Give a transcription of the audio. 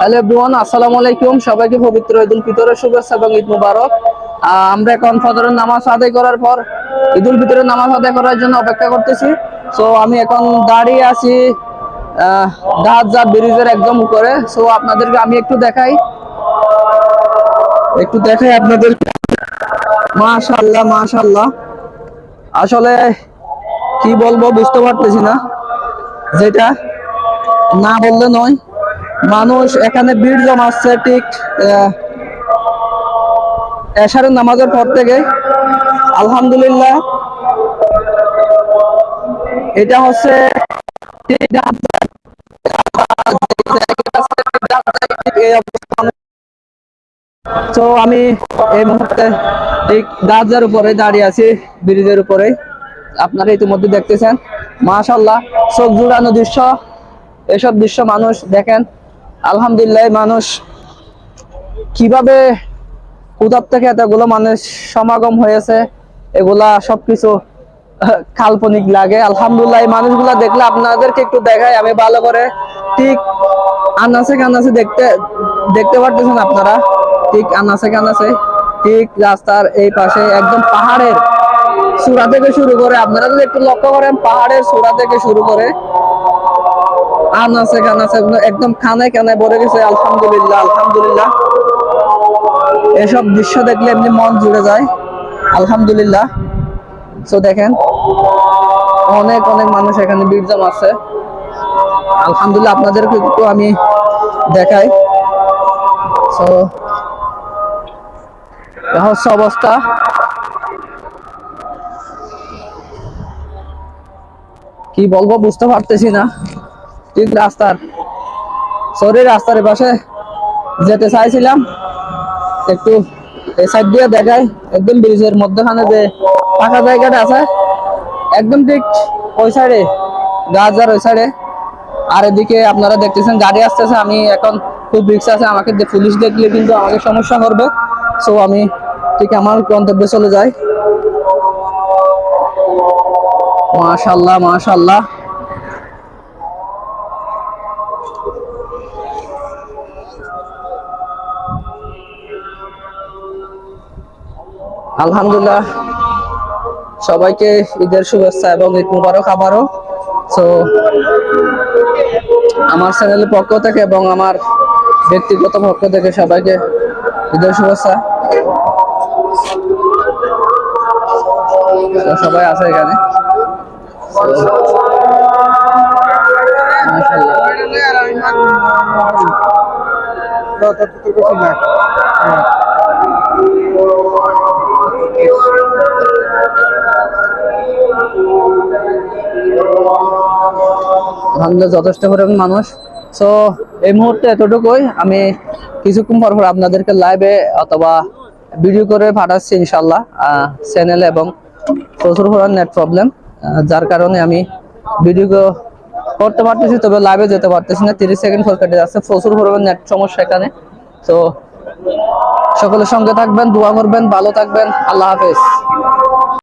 Hello everyone, আসসালামু আলাইকুম। সবাইকে পবিত্র ঈদ উল ফিতরের শুভেচ্ছা এবং ঈদ মুবারক। আমরা এখন ফজরের নামাজ আদায় করার পর ঈদ উল ফিতরের নামাজ আদায় করার জন্য অপেক্ষা করতেছি। সো আমি এখন দাঁড়িয়ে আছি দাহাজা ব্রিজের একদম উপরে। সো আপনাদেরকে আমি একটু দেখাই। একটু দেখাই আপনাদের মাশাআল্লাহ মাশাআল্লাহ। আসলে কি বলব বুঝতে পারতেছি না। যেটা না বললে নয়। মানুষ এখানে ভিড় জমাচ্ছে ঠিক এশারের নামাজের পর থেকে। আলহামদুলিল্লাহ। এটা হচ্ছে তো আমি এই মুহূর্তে ঠিক গাজার উপরে দাঁড়িয়ে আছি, ব্রিজের উপরে। আপনারা ইতিমধ্যে দেখতেছেন। মাশাল্লাহ চোখ জুড়ানো দৃশ্য। এসব দৃশ্য মানুষ দেখেন। আলহামদুলিল্লাহ মানুষ কীভাবে কোথার থেকে এতগুলো মানুষ সমাগম হয়েছে, এগুলা সবকিছু, কাল্পনিক লাগে। আলহামদুলিল্লাহ মানুষগুলা দেখলে আপনাদেরকে একটু দেখাই, আমি ভালো করে ঠিক আনাসে কানাসে দেখতে দেখতে পারতেছেন আপনারা? ঠিক আনাসে কানাসে ঠিক রাস্তার এই পাশে একদম পাহাড়ের চূড়া থেকে শুরু করে, আপনারা যদি একটু লক্ষ্য করেন, পাহাড়ের চূড়া থেকে শুরু করে আনাসে কানাসে একদম খানে খানে ভরে গেছে, আলহামদুলিল্লাহ আলহামদুলিল্লাহ। এসব দৃশ্য দেখলে এমনি মন জুড়ে যায়, আলহামদুলিল্লাহ। দেখেন, অনেক অনেক মানুষ এখানে জমাচ্ছে। আলহামদুলিল্লাহ, আপনাদেরকে একটু আমি দেখাই। তো অবস্থা। কি বলব, বুঝতে পারতেছি না। ঠিক রাস্তার? সরি রাস্তার পাশে যেতে চাইছিলাম। একটু এই সাইড দিয়ে দেখাই। একদম ব্রিজের মধ্যখানে যে ফাঁকা জায়গাটা আছে, একদম ঠিক ওই সাইডে গাছ আর ওই সাইডে আর এদিকে আপনারা দেখতেছেন, গাড়ি আসতেছে, আমি এখন খুব রিক্স আছে, আমাকে পুলিশ দেখলে কিন্তু আমাকে সমস্যা করবে। সো আমি ঠিক আমার গন্তব্যে চলে যাই। মাশাল্লাহ মাশাল্লাহ। আলহামদুলিল্লাহ। সবাইকে ঈদের শুভেচ্ছা এবং ঈদ মুবারক আবারও। তো আমার চ্যানেলের পক্ষ থেকে এবং আমার ব্যক্তিগত পক্ষ থেকে সবাইকে ঈদের শুভেচ্ছা। সবাই আছে এখানে। যথেষ্ট পরিমাণ মানুষ। তো এই মুহূর্তে এতটুকুই। আমি কিছুক্ষণ পর পর আপনাদেরকে লাইভে অথবা ভিডিও করে পাঠাচ্ছি ইনশাল্লাহ চ্যানেলে এবং প্রচুর পরিমাণ নেট প্রবলেম যার কারণে আমি ভিডিও করতে পারতেছি, তবে লাইভে যেতে পারতেছি না। তিরিশ সেকেন্ড ফোর কেটে যাচ্ছে প্রচুর পরিমাণ নেট সমস্যা এখানে। তো সকলের সঙ্গে থাকবেন, দোয়া করবেন, ভালো থাকবেন। আল্লাহ হাফেজ।